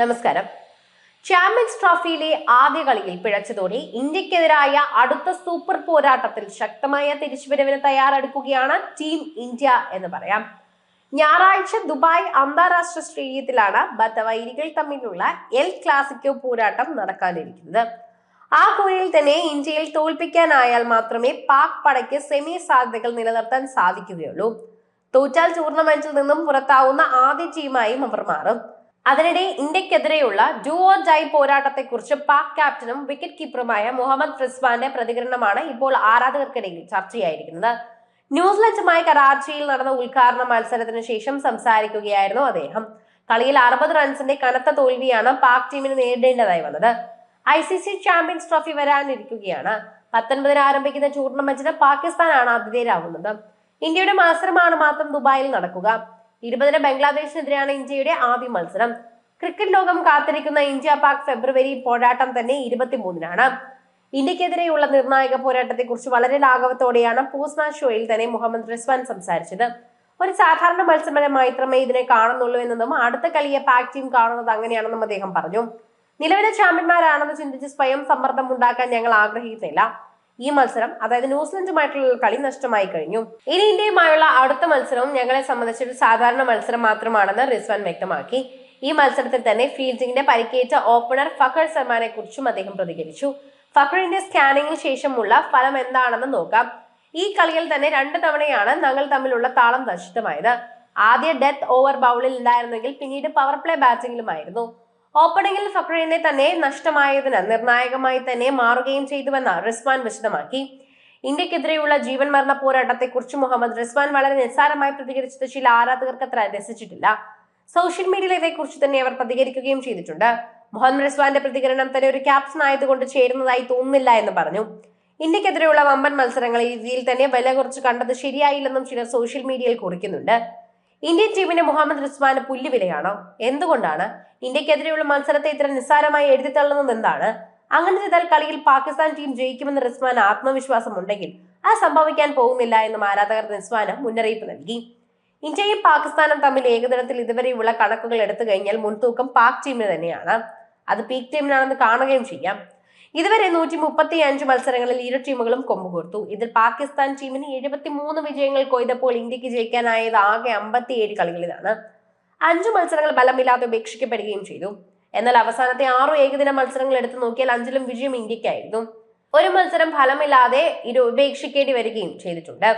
നമസ്കാരം. ചാമ്പ്യൻസ് ട്രോഫിയിലെ ആദ്യ കളിയിൽ പിഴച്ചതോടെ ഇന്ത്യക്കെതിരായ അടുത്ത സൂപ്പർ പോരാട്ടത്തിൽ ശക്തമായ തിരിച്ചുവരവിന് തയ്യാറെടുക്കുകയാണ് ടീം ഇന്ത്യ എന്ന് പറയാം. ഞായറാഴ്ച ദുബായ് അന്താരാഷ്ട്ര സ്റ്റേഡിയത്തിലാണ് ബത്തവൈരികൾ തമ്മിലുള്ള എൽ ക്ലാസിക്കോ പോരാട്ടം നടക്കാനിരിക്കുന്നത്. ആ കൂരയിൽ തന്നെ ഇന്ത്യയിൽ തോൽപ്പിക്കാനായാൽ മാത്രമേ പാക് പടയ്ക്ക് സെമി സാധ്യതകൾ നിലനിർത്താൻ സാധിക്കുകയുള്ളൂ. തോറ്റാൽ ടൂർണമെന്റിൽ നിന്നും പുറത്താവുന്ന ആദ്യ ടീമായും അവർ മാറും. അതിനിടെ ഇന്ത്യക്കെതിരെയുള്ള ഡു ഓർ ഡൈ പോരാട്ടത്തെക്കുറിച്ച് പാക് ക്യാപ്റ്റനും വിക്കറ്റ് കീപ്പറുമായ മുഹമ്മദ് റിസ്വാന്റെ പ്രതികരണമാണ് ഇപ്പോൾ ആരാധകർക്കിടയിൽ ചർച്ചയായിരിക്കുന്നത്. ന്യൂസിലൻഡുമായി കറാച്ചിയിൽ നടന്ന ഉദ്ഘാടന മത്സരത്തിന് ശേഷം സംസാരിക്കുകയായിരുന്നു അദ്ദേഹം. കളിയിൽ അറുപത് റൺസിന്റെ കനത്ത തോൽവിയാണ് പാക് ടീമിന് നേരിടേണ്ടതായി വന്നത്. I C C Champions Trophy വരാനിരിക്കുകയാണ്. പത്തൊൻപതിന് ആരംഭിക്കുന്ന ടൂർണമെന്റിന് പാകിസ്ഥാനാണ് ആതിഥേയരാകുന്നത്. ഇന്ത്യയുടെ മത്സരമാണ് മാത്രം ദുബായിൽ നടക്കുക. ഇരുപതിന് ബംഗ്ലാദേശിനെതിരെയാണ് ഇന്ത്യയുടെ ആദ്യ മത്സരം. ക്രിക്കറ്റ് ലോകം കാത്തിരിക്കുന്ന ഇന്ത്യ പാക് ഫെബ്രുവരി പോരാട്ടം തന്നെ ഇരുപത്തിമൂന്നിനാണ്. ഇന്ത്യക്കെതിരെയുള്ള നിർണായക പോരാട്ടത്തെക്കുറിച്ച് വളരെ ലാഘവത്തോടെയാണ് പോസ്റ്റ് മാച്ച് ഷോയിൽ തന്നെ മുഹമ്മദ് റിസ്വാൻ സംസാരിച്ചത്. ഒരു സാധാരണ മത്സരം മാത്രമേ ഇതിനെ കാണുന്നുള്ളൂ എന്നതും അടുത്ത കളിയെ പാക് ടീം കാണുന്നത് അങ്ങനെയാണെന്നും അദ്ദേഹം പറഞ്ഞു. നിലവിലെ ചാമ്പ്യന്മാരാണെന്ന് ചിന്തിച്ച് സ്വയം സമ്മർദ്ദം ഉണ്ടാക്കാൻ ഞങ്ങൾ ആഗ്രഹിക്കുന്നില്ല. ഈ മത്സരം അതായത് ന്യൂസിലൻഡുമായിട്ടുള്ള കളി നഷ്ടമായി കഴിഞ്ഞു. ഇനി ഇന്ത്യയുമായുള്ള അടുത്ത മത്സരവും ഞങ്ങളെ സംബന്ധിച്ചൊരു സാധാരണ മത്സരം മാത്രമാണെന്ന് റിസ്വാൻ വ്യക്തമാക്കി. ഈ മത്സരത്തിൽ തന്നെ ഫീൽഡിംഗിന്റെ പരിക്കേറ്റ ഓപ്പണർ ഫഖർ സൽമാനെ കുറിച്ചും അദ്ദേഹം പ്രതികരിച്ചു. ഫഖറിന്റെ സ്കാനിങ്ങിന് ശേഷമുള്ള ഫലം എന്താണെന്ന് നോക്കാം. ഈ കളിയിൽ തന്നെ രണ്ട് തവണയാണ് ഞങ്ങൾ തമ്മിലുള്ള താളം നഷ്ടമായത് ആദ്യ ഡെത്ത് ഓവർ ബൗളിൽ ഉണ്ടായിരുന്നെങ്കിൽ പിന്നീട് പവർ പ്ലേ ബാറ്റിംഗിലുമായിരുന്നു ഓപ്പണിംഗിൽ ഫക്രീനെ തന്നെ നഷ്ടമായതിന് നിർണായകമായി തന്നെ മാറുകയും ചെയ്തുവെന്ന് റിസ്വാൻ വിശദമാക്കി. ഇന്ത്യക്കെതിരെയുള്ള ജീവൻ മരണ പോരാട്ടത്തെക്കുറിച്ച് മുഹമ്മദ് റിസ്വാൻ വളരെ നിസ്സാരമായി പ്രതികരിച്ചത് ചില ആരാധകർക്ക് അത്ര രസിച്ചിട്ടില്ല. സോഷ്യൽ മീഡിയയിൽ ഇതേക്കുറിച്ച് തന്നെ അവർ പ്രതികരിക്കുകയും ചെയ്തിട്ടുണ്ട്. മുഹമ്മദ് റിസ്വാന്റെ പ്രതികരണം തന്നെ ഒരു ക്യാപ്റ്റൻ ആയതുകൊണ്ട് ചേരുന്നതായി തോന്നുന്നില്ല എന്ന് പറഞ്ഞു. ഇന്ത്യക്കെതിരെയുള്ള വമ്പൻ മത്സരങ്ങൾ ഈ രീതിയിൽ തന്നെ വില കുറച്ച് കണ്ടത് ശരിയായില്ലെന്നും ചിലർ സോഷ്യൽ മീഡിയയിൽ കുറിക്കുന്നുണ്ട്. ഇന്ത്യൻ ടീമിന് മുഹമ്മദ് റിസ്വാന് പുല്ലുവിലയാണോ? എന്തുകൊണ്ടാണ്? ഇന്ത്യക്കെതിരെയുള്ള മത്സരത്തെ ഇത്ര നിസ്സാരമായി എഴുതി തള്ളുന്നത് എന്താണ്? അങ്ങനെ ചെയ്താൽ കളിയിൽ പാകിസ്ഥാൻ ടീം ജയിക്കുമെന്ന് റിസ്വാൻ ആത്മവിശ്വാസം ഉണ്ടെങ്കിൽ അത് സംഭവിക്കാൻ പോകുന്നില്ല എന്നും ആരാധകർ റിസ്വാന് മുന്നറിയിപ്പ് നൽകി. ഇന്ത്യയും പാകിസ്ഥാനും തമ്മിൽ ഏകദിനത്തിൽ ഇതുവരെയുള്ള കണക്കുകൾ എടുത്തു കഴിഞ്ഞാൽ മുൻതൂക്കം പാക് ടീമിന് തന്നെയാണ്. അത് പീക്ക് ടീമിനാണെന്ന് കാണുകയും ചെയ്യാം. ഇതുവരെ നൂറ്റി മുപ്പത്തി അഞ്ച് മത്സരങ്ങളിൽ ഇരു ടീമുകളും കൊമ്പുകോർത്തു ഇതിൽ പാകിസ്ഥാൻ ടീമിന് എഴുപത്തി മൂന്ന് വിജയങ്ങൾ കൊയ്തപ്പോൾ ഇന്ത്യയ്ക്ക് ജയിക്കാനായത് ആകെ അമ്പത്തിയേഴ് കളികളിലാണ്. അഞ്ചു മത്സരങ്ങൾ ബലമില്ലാതെ ഉപേക്ഷിക്കപ്പെടുകയും ചെയ്തു. എന്നാൽ അവസാനത്തെ ആറു ഏകദിന മത്സരങ്ങൾ എടുത്തു നോക്കിയാൽ അഞ്ചിലും വിജയം ഇന്ത്യക്കായിരുന്നു. ഒരു മത്സരം ഫലമില്ലാതെ ഇരു ഉപേക്ഷിക്കേണ്ടി വരികയും ചെയ്തിട്ടുണ്ട്.